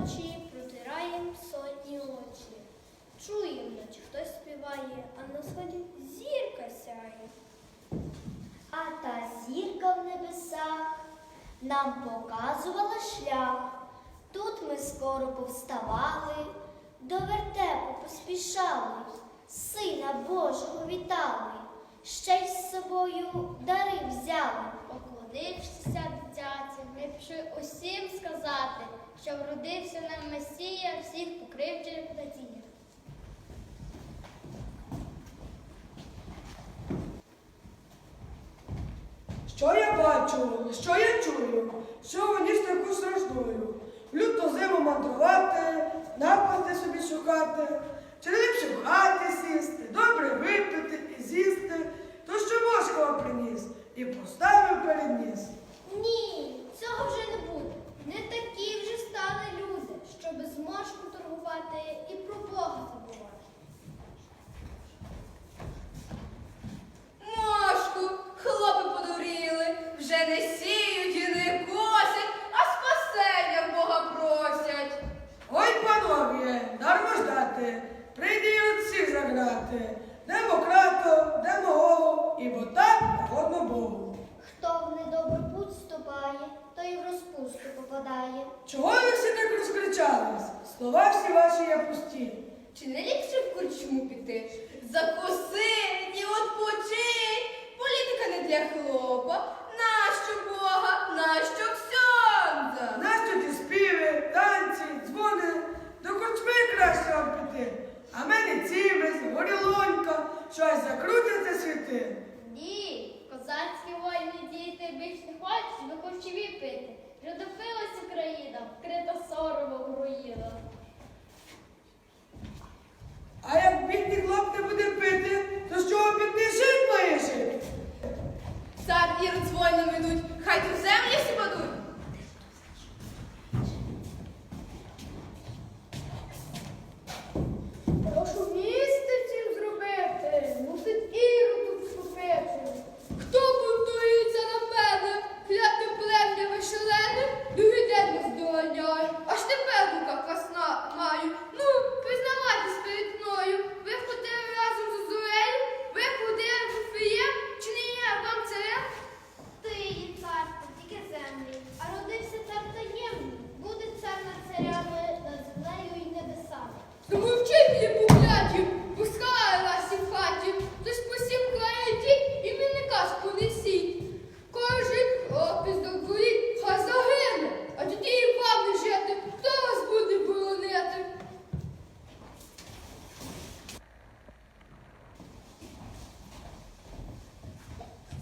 ночі, протираєм сонні очі. Чуєм, наче хтось співає, а на сході зірка сяє. А та зірка в небесах нам показувала шлях. Тут ми скоро повставали, до вертепу поспішали, Сина Божого вітали, ще й з собою дари взяли. Поклонившися дитяці, ми пішли усім сказати, що вродився нам Месія всіх покривджених надія. Що я бачу, що я чую, що в ніж таку страждую. В люту зиму мандрувати, напасти собі шукати, чи не в хаті сісти, добре випити Чого ви всі так розкричались? Слова всі ваші є пусті. Чи не ліпше в корчму піти? Закуси і відпочинь. Політика не для хлопа. Нащо Бога, нащо ксьонза? Нащо ті співи, танці, дзвони, до корчми краще вам піти. А мене цівець, горілонька, щось закрутяться світи. Ні, козацькі вольні діти більш не хочуть до корчеві пити. Вже допилась Україна, вкрита соромом руїна. А як бідний хлоп не буде пити, то з чого бідний жит має жити? Цар ірод з воїном ідуть, хай тут землі всі падуть. Прошу місце всім зробити, мусить ірод вступити. Хто бунтується на мене? Клятне плем'я вишелене, другий день не здоганяю. Аж тепер в руках вас на- маю. Ну, признавайтесь перед мною. Ви ходили разом з Зорею? Ви ходили в Фієм? Чи не є вам царем? Ти є цар, та тільки землі, а родився цар таємний. Буде цар над царями, над землею і небесами. Тому вчить її покляті, пускає вас і в хаті. Тож посім крає йдіть і мені казку несіть. Кожен хлопець до дворі, хай загине, а тоді і вам не жити. Хто вас буде боронити?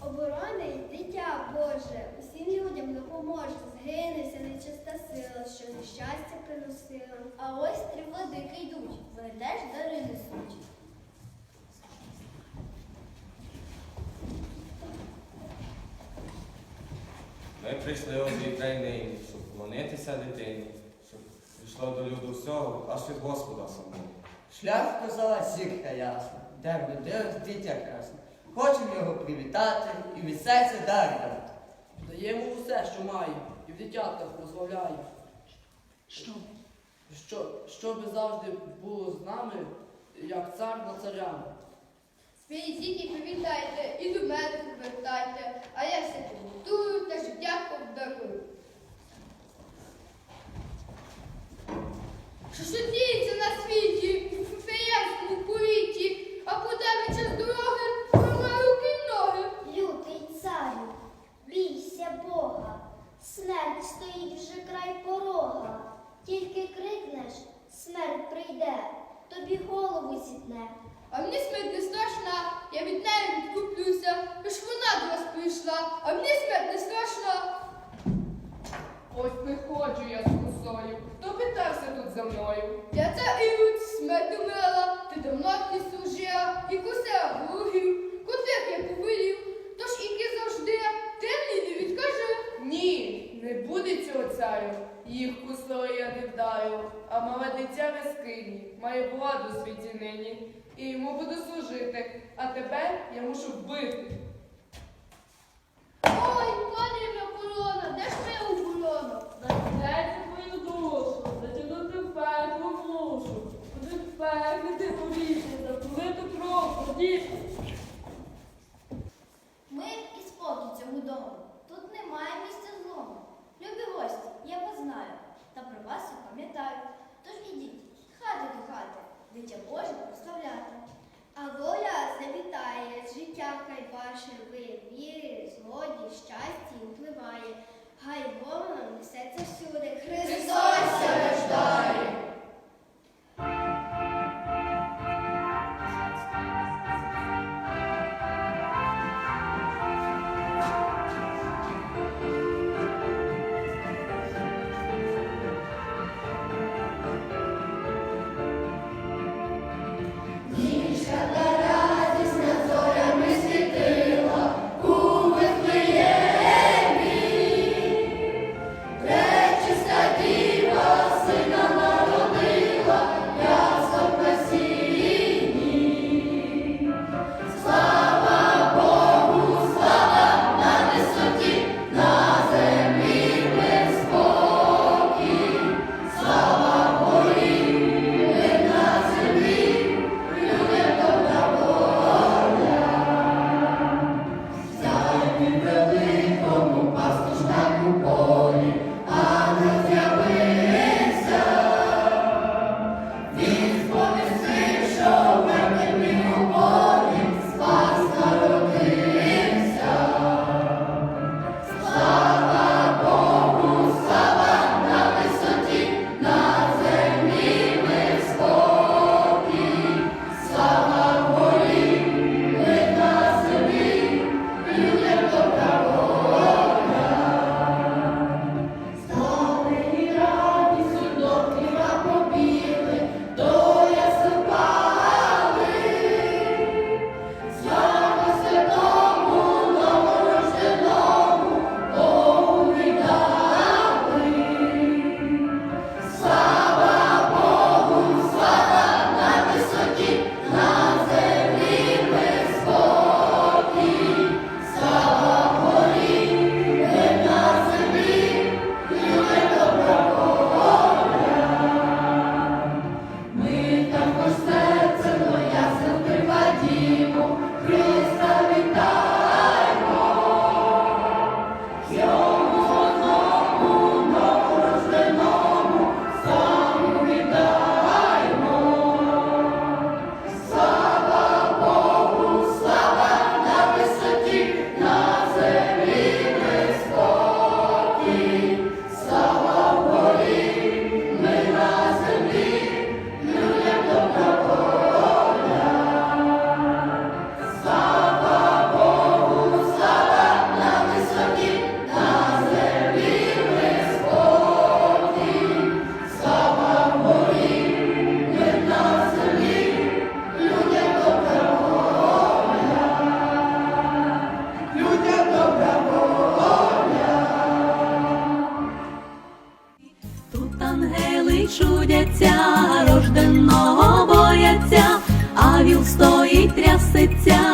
Оборони дитя Боже, усім людям допоможе. Згинеться нечиста сила, що А ось три владики йдуть, ведеш дари несуть. Ми прийшли у цій крайнині, щоб вклонитися дитині, щоб прийшло до люду всього, аж від Господа самого. Шлях вказала зірка ясна, де вродилось дитя красне. Хочемо його привітати і від серця дар дати. Даємо усе, що має, і в дитятках прославляє. Що? Що, щоби завжди було з нами, як цар на царями. Свої і привітайте і до мене повертайте, а я все підготую та життя обдарую. Що ж діється на світі, в феєрському а подаме час дороги, тримаю руки й ноги. Лютий царю, бійся Бога, смерть стоїть вже край порога. Тільки крикнеш, смерть прийде, тобі голову зітне. А мені смерть не страшна, я від неї відкуплюся, тож вона до вас прийшла, а мені смерть не страшна. Ось приходжу я з косою. Хто питався тут за мною? Я ця Ірод, смерть умела, ти давно не служила, і косила ворогів, котрих я повелів, тож іки завжди, ти мені не відкажи. Ні, не буде цього царю. Їх кусою я не вдарю, а мале дитя в скині має владу світі нині, і йому буду служити, а тепер я мушу вбити. Дитя Боже прославляти. А воля завітає, життя хай ваше ви, вірі, згоді, щасті впливає. Хай нам несеться всюди. Христос рождає! Тут бояться,